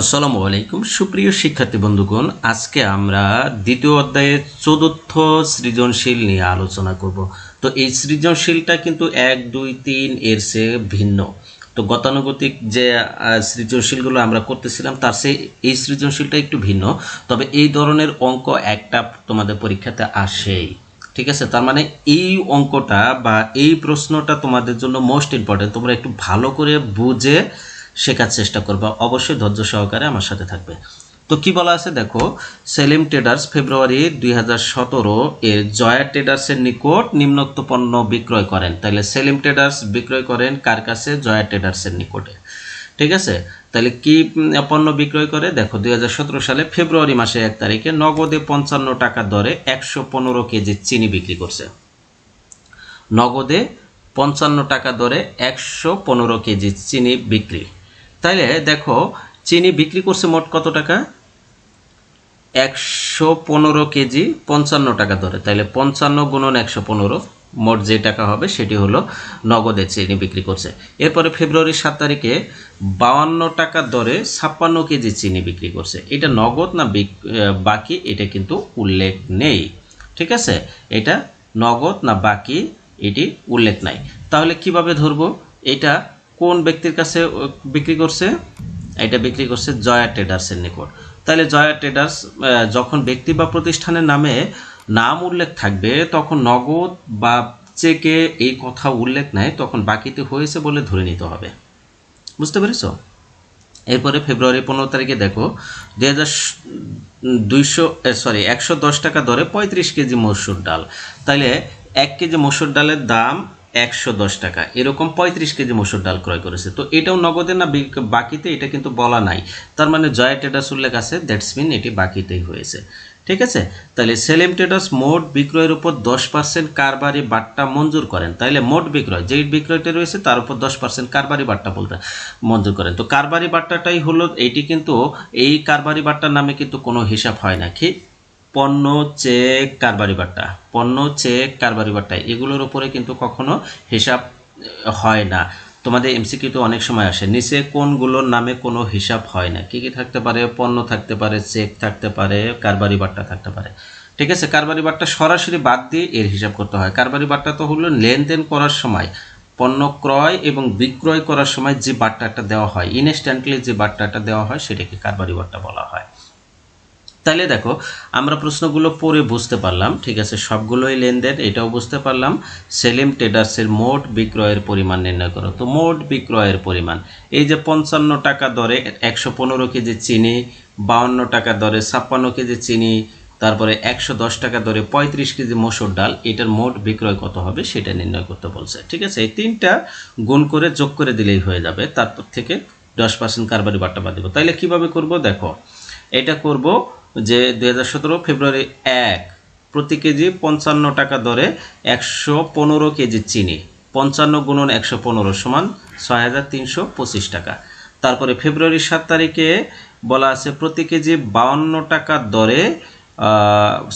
আসসালামু আলাইকুম, সুপ্রিয় শিক্ষার্থী বন্ধুগণ, আজকে আমরা দ্বিতীয় অধ্যায়ের চতুর্থ সৃজনশীল নিয়ে আলোচনা করব। তো এই সৃজনশীলটা কিন্তু এক, দুই, তিন এর সে ভিন্ন। তো গতানুগতিক যে সৃজনশীলগুলো আমরা করতেছিলাম, তার সে এই সৃজনশীলটা একটু ভিন্ন। তবে এই ধরনের অঙ্ক একটা তোমাদের পরীক্ষাতে আসেই, ঠিক আছে? তার মানে এই অঙ্কটা বা এই প্রশ্নটা তোমাদের জন্য মোস্ট ইম্পর্টেন্ট তোমরা একটু ভালো করে বুঝে শেখার চেষ্টা করবা। অবশ্যই ধৈর্য সহকারে আমার সাথে থাকবে। তো কি বলা আছে দেখো, সেলিম ট্রেডার্স ফেব্রুয়ারি দুই হাজার সতেরো এর জয়া ট্রেডার্সের নিকট নিম্নোক্ত পণ্য বিক্রয় করেন। তাহলে সেলিম ট্রেডার্স বিক্রয় করেন কার কাছে? জয়া ট্রেডার্সের নিকটে। ঠিক আছে? তাহলে কি পণ্য বিক্রয় করে? দেখো, দুই হাজার সতেরো সালে ফেব্রুয়ারি মাসে এক তারিখে নগদে পঞ্চান্ন টাকা দরে একশো পনেরো কেজি চিনি বিক্রি করছে। নগদে পঞ্চান্ন টাকা দরে একশো পনেরো কেজি চিনি বিক্রি। তাইলে দেখো, চিনি বিক্রি করছে মোট কত টাকা? একশো পনেরো কেজি পঞ্চান্ন টাকা দরে তাইলে পঞ্চান্ন গুণন একশো পনেরো, মোট যে টাকা হবে সেটি হলো নগদে চিনি বিক্রি করছে। এরপরে ফেব্রুয়ারি সাত তারিখে বাউান্ন টাকা দরে ছাপ্পান্ন কেজি চিনি বিক্রি করছে। এটা নগদ না বাকি এটা কিন্তু উল্লেখ নেই। ঠিক আছে? এটা নগদ না বাকি এটি উল্লেখ নাই। তাহলে কীভাবে ধরবো? এটা কোন ব্যক্তির কাছে বিক্রি করছে? এটা বিক্রি করছে জয়া ট্রেডার্সের নিকট। তাহলে জয়া ট্রেডার্স যখন ব্যক্তি বা প্রতিষ্ঠানের নামে নাম উল্লেখ থাকবে, তখন নগদ বা চেকে এই কথা উল্লেখ নেয় তখন বাকিতে হয়েছে বলে ধরে নিতে হবে। বুঝতে পেরেছ? এরপরে ফেব্রুয়ারি পনেরো তারিখে দেখো দুই হাজার দুইশো সরি একশো দশ টাকা দরে পঁয়ত্রিশ কেজি মসুর ডাল। তাইলে এক কেজি মসুর ডালের দাম একশো দশ টাকা। এরকম পঁয়ত্রিশ কেজি মসুর ডাল ক্রয় করেছে। তো এটাও নগদে না বিক- বাকিতে এটা কিন্তু বলা নাই। তার মানে জয়া ট্রেডার্স উল্লেখ আছে, দ্যাটস মিন এটি বাকিতেই হয়েছে। ঠিক আছে? তাহলে সেলেম ট্রেডার্স মোট বিক্রয়ের উপর দশ পার্সেন্ট কারবারি বাট্টা মঞ্জুর করেন। তাইলে মোট বিক্রয়, যেই বিক্রয়টা রয়েছে তার উপর দশ পার্সেন্ট কারবারি বাট্টা বলতে মঞ্জুর করেন। তো কারবারি বাট্টাটাই হলো এটি কিন্তু এই কারবারি বাট্টার নামে কিন্তু কোনো হিসাব হয় না। কি? পণ্য চেক কারবারি বাট্টা পণ্য চেক কারবারি বাট্টা এগুলোর উপরে কিন্তু কখনো হিসাব হয় না। তোমাদের এমসিকিউ তো অনেক সময় আসে। নিচে কোনগুলোর নামে কোনো হিসাব হয় না। কি কি থাকতে পারে? পণ্য থাকতে পারে চেক থাকতে পারে, কারবারি বাট্টা থাকতে পারে। ঠিক আছে? কারবারি বাট্টা সরাসরি বাদ দিয়ে এর হিসাব করতে হয়। কারবারি বাট্টা তো হলো লেনদেন করার সময়। পণ্য ক্রয় এবং বিক্রয় করার সময় যে বাট্টাটা দেওয়া হয় ইনস্ট্যান্টলি যে বাট্টাটা দেওয়া হয়, সেটাকে কারবারি বাট্টা বলা হয়। তাহলে দেখো, আমরা প্রশ্নগুলো পড়ে বুঝতে পারলাম, ঠিক আছে? সবগুলোই লেনদেন, এটাও বুঝতে পারলাম। সেলিম ট্রেডার্সের মোট বিক্রয়ের পরিমাণ নির্ণয় করো। তো মোট বিক্রয়ের পরিমাণ, এই যে পঞ্চান্ন টাকা দরে একশো পনেরো কেজি চিনি, বাউন্ন টাকা দরে ছাপ্পান্ন কেজি চিনি, তারপরে একশো দশ টাকা দরে পঁয়ত্রিশ কেজি মসুর ডাল, এটার মোট বিক্রয় কত হবে সেটা নির্ণয় করতে বলছে, ঠিক আছে? এই তিনটা গুণ করে যোগ করে দিলেই হয়ে যাবে, তারপর থেকে দশ পার্সেন্ট কারবারি বাট্টা বাদ দেবো তাইলে কীভাবে করব? দেখো, এটা করব যে দুই হাজার সতেরো ফেব্রুয়ারি এক, প্রতি কেজি পঞ্চান্ন টাকা দরে একশো পনেরো কেজি চিনি। পঞ্চান্ন গুণন একশো পনেরো সমান ছয় হাজার তিনশো পঁচিশ টাকা। তারপরে ফেব্রুয়ারি সাত তারিখে বলা আছে প্রতি কেজি বাউন্ন টাকা দরে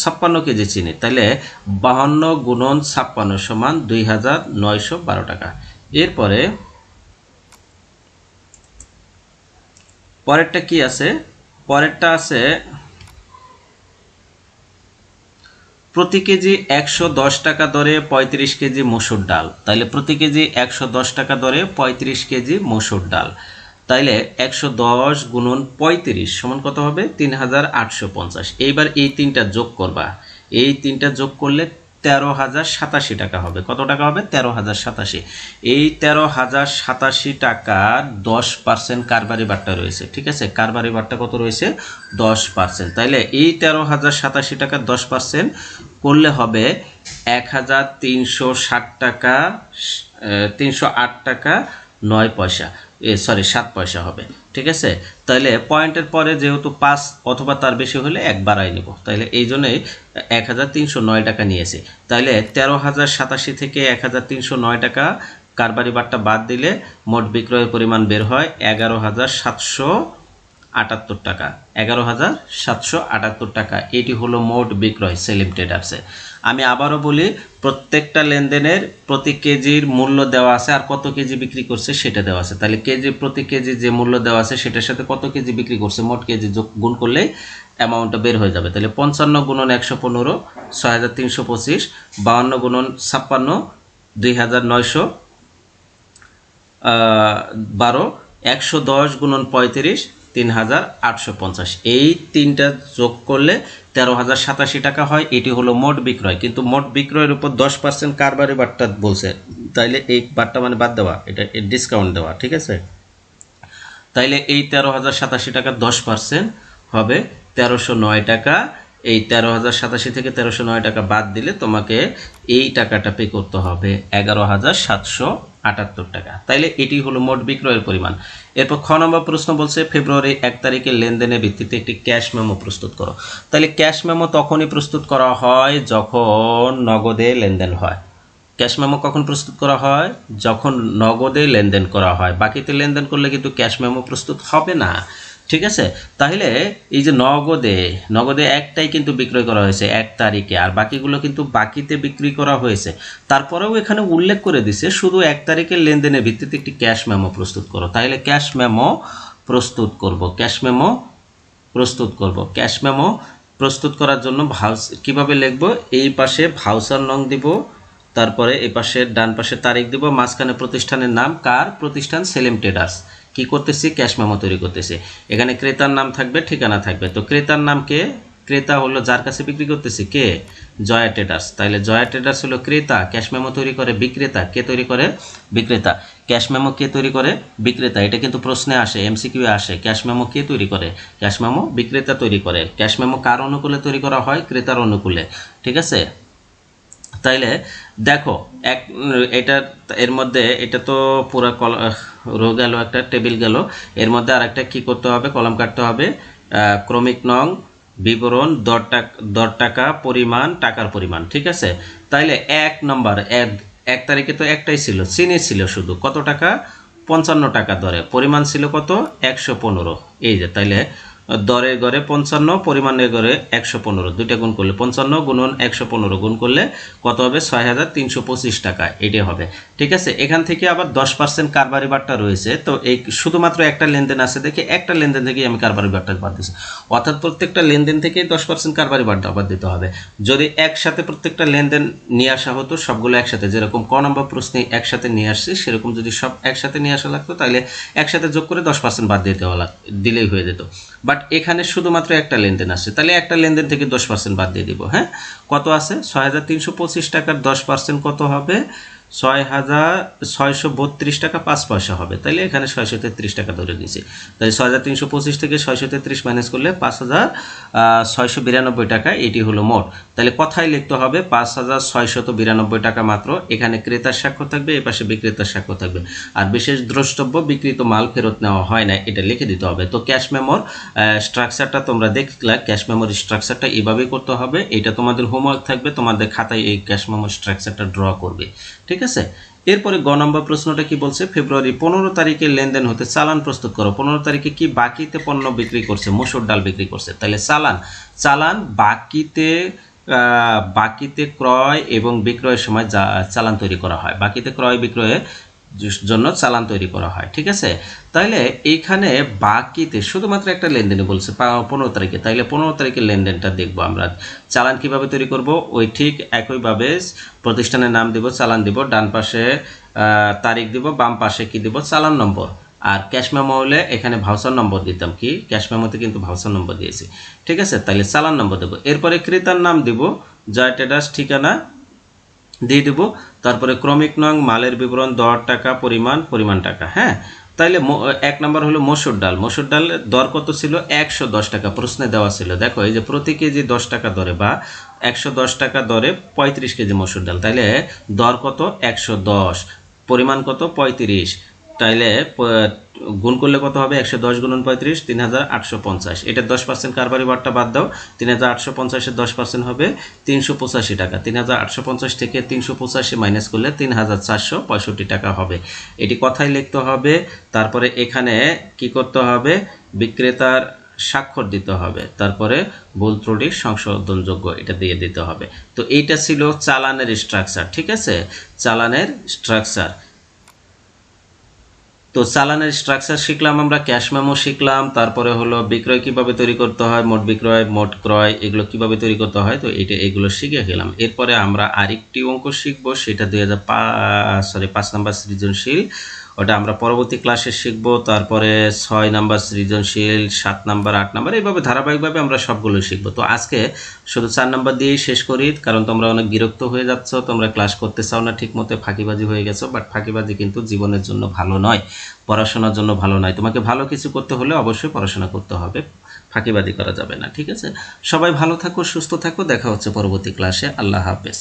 ছাপ্পান্ন কেজি চিনি। তাহলে বাহান্ন গুণন ছাপ্পান্ন সমান দুই হাজার নয়শো বারো টাকা। এরপরে পরেরটা কি আছে? পরেরটা আছে প্রতি কেজি একশো দশ টাকা দরে পঁয়ত্রিশ কেজি মসুর ডাল। তাইলে প্রতি কেজি একশো দশ টাকা দরে পঁয়ত্রিশ কেজি মসুর ডাল। তাইলে একশো দশ গুণন পঁয়ত্রিশ সমান কত হবে? তিন হাজার আটশো পঞ্চাশ। এইবার এই তিনটা যোগ করবা। এই তিনটা যোগ করলে তেরো হাজার সাতাশি টাকা হবে। কত টাকা হবে? তেরো হাজার সাতাশি। এই তেরো হাজার সাতাশি টাকার দশ পার্সেন্ট কারবারি বাট্টা রয়েছে, ঠিক আছে? কারবারি বাট্টা কত রয়েছে? দশ পার্সেন্ট তাইলে এই তেরো হাজার সাতাশি টাকার দশ পার্সেন্ট করলে হবে এক হাজার তিনশো ষাট টাকা তিনশো আট টাকা, নয় পয়সা। এ সরি সাত পয়সা হবে। ঠিক আছে? তাহলে পয়েন্টের পরে যেহেতু পাঁচ অথবা তার বেশি হলে এক বাড়াই নেব। তাহলে এই জন্যই এক হাজার তিনশো নয় টাকা নিয়েছি। তাহলে তেরো হাজার সাতাশি থেকে এক হাজার তিনশো নয় টাকা কারবারি বাট্টা বাদ দিলে মোট বিক্রয়ের পরিমাণ বের হয় এগারো হাজার সাতশো আটাত্তর টাকা। এগারো হাজার সাতশো আটাত্তর টাকা। এটি হলো মোট বিক্রয়, সেলিম ট্রেডার্সে। আমি আবারও বলি, প্রত্যেকটা লেনদেনের প্রতি কেজির মূল্য দেওয়া আছে আর কত কেজি বিক্রি করছে সেটা দেওয়া আছে। তাহলে কেজি প্রতি কেজি যে মূল্য দেওয়া আছে সেটার সাথে কত কেজি বিক্রি করছে? মোট কেজি যোগ গুণ করলেই অ্যামাউন্টটা বের হয়ে যাবে। তাহলে পঞ্চান্ন গুণন একশো পনেরো, ছয় হাজার তিনশো পঁচিশ, বাউন্ন গুণন ছাপ্পান্ন, দুই হাজার নয়শো বারো, একশো দশ গুণন পঁয়ত্রিশ তিন হাজার আটশো পঞ্চাশ। এই তিনটা যোগ করলে তেরো হাজার সাতাশি টাকা হয়, এটি হলো মোট বিক্রয়। কিন্তু মোট বিক্রয়ের উপর দশ পার্সেন্ট কারবারি বার্তা বলছে, তাইলে এই বাট্টা মানে বাদ দেওয়া, এটা ডিসকাউন্ট দেওয়া, ঠিক আছে? তাইলে এই তেরো হাজার সাতাশি টাকা দশ পার্সেন্ট হবে তেরোশো নয় টাকা এই তেরো হাজার সাতাশি থেকে তেরোশো নয় টাকা বাদ দিলে তোমাকে এই টাকাটা পে করতে হবে এগারো হাজার সাতশো আটাত্তর টাকা। তাইলে এটি হলো মোট বিক্রয়ের পরিমাণ। এরপর খ নম্বর প্রশ্ন বলছে, ফেব্রুয়ারি এক তারিখে লেনদেনের ভিত্তিতে একটি ক্যাশ মেমো প্রস্তুত করো। তাহলে ক্যাশ মেমো তখনই প্রস্তুত করা হয় যখন নগদে লেনদেন হয়। ক্যাশ মেমো কখন প্রস্তুত করা হয়? যখন নগদে লেনদেন করা হয়। বাকিতে লেনদেন করলে কিন্তু ক্যাশ মেমো প্রস্তুত হবে না। ঠিক আছে? তাহলে এই যে নগদে নগদে একটাই কিন্তু বিক্রয় করা হয়েছে এক তারিখে, আর বাকিগুলো কিন্তু বাকিতে বিক্রি করা হয়েছে। তারপরেও এখানে উল্লেখ করে দিছে, শুধু এক তারিখের লেনদেনের ভিত্তিতে একটি ক্যাশ মেমো প্রস্তুত করো। তাহলে ক্যাশ মেমো প্রস্তুত করব, ক্যাশ মেমো প্রস্তুত করব। ক্যাশ মেমো প্রস্তুত করার জন্য ভাউস কীভাবে লিখব? এই পাশে ভাউসার নং দিব, তারপরে এই পাশে ডান পাশে তারিখ দিব, মাঝখানে প্রতিষ্ঠানের নাম, কার? প্রতিষ্ঠান সেলিম ট্রেডার্স। কি করতেছি? ক্যাশ মেমো তৈরি করতেছি। এখানে ক্রেতার নাম থাকবে, ঠিকানা থাকবে। তো ক্রেতার নাম কে? ক্রেতা হলো যার কাছে বিক্রি করতেছি, কে? জয়া ট্রেডার্স তাহলে জয়া ট্রেডার্স হলো ক্রেতা ক্যাশ মেমো তৈরি করে বিক্রেতা। কে তৈরি করে? বিক্রেতা। ক্যাশ মেমো কে তৈরি করে? বিক্রেতা। এটা কিন্তু প্রশ্নে আসে এমসিকিউ আসে। ক্যাশ মেমো কে তৈরি করে? ক্যাশ মেমো বিক্রেতা তৈরি করে। ক্যাশ মেমো কার অনুকূলে তৈরি করা হয়? ক্রেতার অনুকূলে। ঠিক আছে? তাইলে দেখো, এক, এটা, এর মধ্যে, এটা তো পুরো কল রো গেল একটা, টেবিল গেল। এর মধ্যে আর একটা কী করতে হবে? কলম কাটতে হবে। ক্রমিক নং, বিবরণ দর টাকা দর টাকা পরিমাণ, টাকার পরিমাণ, ঠিক আছে? তাইলে এক নম্বর, এক তারিখে তো একটাই ছিল, চিনি ছিল শুধু। কত টাকা? পঞ্চান্ন টাকা দরে পরিমাণ ছিল কত? একশো পনেরো। এই যে, তাইলে দরের গড়ে পঞ্চান্ন পরিমাণের গড়ে একশো পনেরো। দুইটা গুণ করলে পঞ্চান্ন গুণন একশো পনেরো গুণ করলে কত হবে? ছয় হাজার তিনশো পঁচিশ টাকা। এটাই হবে। ঠিক আছে? এখান থেকে আবার দশ পার্সেন্ট কারবারি বারটা রয়েছে। তো এই শুধুমাত্র একটা লেনদেন আছে দেখে একটা লেনদেন থেকেই আমি কারবারি বারটা বাদ দিচ্ছি অর্থাৎ প্রত্যেকটা লেনদেন থেকেই দশ পার্সেন্ট কারবারি বারটা বাদ দিতে হবে। যদি একসাথে প্রত্যেকটা লেনদেন নিয়ে আসা হতো, সবগুলো একসাথে, যেরকম ক নম্বর প্রশ্নে একসাথে নিয়ে আসছি, সেরকম যদি সব একসাথে নিয়ে আসা লাগতো, তাহলে একসাথে যোগ করে দশ পার্সেন্ট বাদ দিতে দিলেই হয়ে যেত। বাট এখানে শুধুমাত্র একটা লেনদেন আসছে তাহলে একটা লেনদেন থেকে দশ পার্সেন্ট বাদ দিয়ে দিব হ্যাঁ? কত আছে? ছয় হাজার তিনশো পঁচিশ টাকার দশ পার্সেন্ট কত হবে? ছয় হাজার ছয়শো বত্রিশ টাকা পাঁচ পয়সা হবে। তাহলে এখানে ছয়শো তেত্রিশ টাকা ধরে দিয়েছি তাই ছয় হাজার তিনশো পঁচিশ থেকে ছয়শো তেত্রিশ মাইনাস করলে পাঁচ হাজার ছয়শো বিরানব্বই টাকা, এটি হলো মোট। তাহলে কথাই লিখতে হবে পাঁচ হাজার ছয়শত বিরানব্বই টাকা মাত্র। এখানে ক্রেতার স্বাক্ষর থাকবে এ পাশে বিক্রেতার স্বাক্ষর থাকবে। আর বিশেষ দ্রষ্টব্য, বিক্রিত মাল ফেরত নেওয়া হয় না, এটা লিখে দিতে হবে। তো ক্যাশ মেমোর স্ট্রাকচারটা তোমরা দেখলে ক্যাশ মেমোর স্ট্রাকচারটা এভাবেই করতে হবে। এটা তোমাদের হোমওয়ার্ক থাকবে, তোমাদের খাতায় এই ক্যাশ মেমোর স্ট্রাকচারটা ড্র করবে। ঠিক আছে? এরপরে গ নম্বর প্রশ্নটা কি বলছে? ফেব্রুয়ারি পনেরো তারিখে লেনদেন হতে চালান প্রস্তুত করো। পনেরো তারিখে কি বাকিতে পণ্য বিক্রি করছে? মসুর ডাল বিক্রি করছে। তাহলে চালান। চালান বাকিতে বাকিতে ক্রয় এবং বিক্রয়ের সময় চালান তৈরি করা হয়। বাকিতে ক্রয় বিক্রয়ের জ- জন্য চালান তৈরি করা হয়, ঠিক আছে? তাইলে এইখানে বাকিতে শুধুমাত্র একটা লেনদেনে বলছে পনেরো তারিখে। তাইলে পনেরো তারিখের লেনদেনটা দেখব আমরা। চালান কীভাবে তৈরি করব? ওই ঠিক একইভাবে প্রতিষ্ঠানের নাম দিব, চালান দিব, ডান পাশে তারিখ দিব, বাম পাশে কি দিব? চালান নম্বর। আর ক্যাশ মেমো হলে এখানে ভাউচার নম্বর দিতাম কি? ক্যাশ মেমোতে কিন্তু ভাউচার নম্বর দিয়েছি। ঠিক আছে? তাহলে চালান নম্বর দেবো। এরপরে ক্রেতার নাম দিব, জয় ট্রেডার্স ঠিকানা দিয়ে দেবো। তারপরে ক্রমিক নং, মালের বিবরণ, দর টাকা, পরিমাণ পরিমাণ টাকা হ্যাঁ? তাইলে এক নম্বর হলো মসুর ডাল। মসুর ডালের দর কত ছিল? একশো দশ টাকা প্রশ্নে দেওয়া ছিল। দেখো, এই যে প্রতি কেজি দশ টাকা দরে বা একশো দশ টাকা দরে পঁয়ত্রিশ কেজি মসুর ডাল। তাইলে দর কত? একশো দশ। পরিমাণ কত? পঁয়ত্রিশ। তাইলে গুণ করলে কত হবে? একশো দশ গুণন পঁয়ত্রিশ তিন হাজার আটশো পঞ্চাশ। এটা দশ পার্সেন্ট কারবারি বারটা বাদ দাও। তিন হাজার আটশো পঞ্চাশের দশ পার্সেন্ট হবে তিনশো পঁচাশি টাকা। তিন হাজার আটশো পঞ্চাশ থেকে তিনশো পঁচাশি মাইনাস করলে তিন হাজার চারশো পঁয়ষট্টি টাকা হবে। এটি কথাই লিখতে হবে। তারপরে এখানে কি করতে হবে? বিক্রেতার স্বাক্ষর দিতে হবে। তারপরে ভুল ত্রুটি সংশোধনযোগ্য এটা দিয়ে দিতে হবে। তো এইটা ছিল চালানের স্ট্রাকচার ঠিক আছে? চালানের স্ট্রাকচার তো চালানের স্ট্রাকচার শিখলাম আমরা ক্যাশ মেমো শিখলাম, তারপরে হলো বিক্রয় কীভাবে তৈরি করতে হয়, মোট বিক্রয়, মোট ক্রয়, এগুলো কীভাবে তৈরি করতে হয়, তো এটা, এগুলো শিখে গেলাম। এরপরে আমরা আরেকটি অঙ্ক শিখব, সেটা দুই হাজার পাঁচ সরি পাঁচ নাম্বার সৃজনশীল। ওটা আমরা পরবর্তী ক্লাসে শিখব, তারপরে ছয় নাম্বার সৃজনশীল, সাত নাম্বার, আট নাম্বার, এইভাবে ধারাবাহিকভাবে আমরা সবগুলো শিখব। তো আজকে শুধু চার নাম্বার দিয়েই শেষ করি, কারণ তোমরা অনেক বিরক্ত হয়ে যাচ্ছ, তোমরা ক্লাস করতে চাও না ঠিক মতো ফাঁকিবাজি হয়ে গেছো বাট ফাঁকিবাজি কিন্তু জীবনের জন্য ভালো নয়, পড়াশোনার জন্য ভালো নয়। তোমাকে ভালো কিছু করতে হলে অবশ্যই পড়াশোনা করতে হবে, ফাঁকিবাজি করা যাবে না, ঠিক আছে? সবাই ভালো থাকো, সুস্থ থাকো, দেখা হচ্ছে পরবর্তী ক্লাসে, আল্লাহ হাফেজ।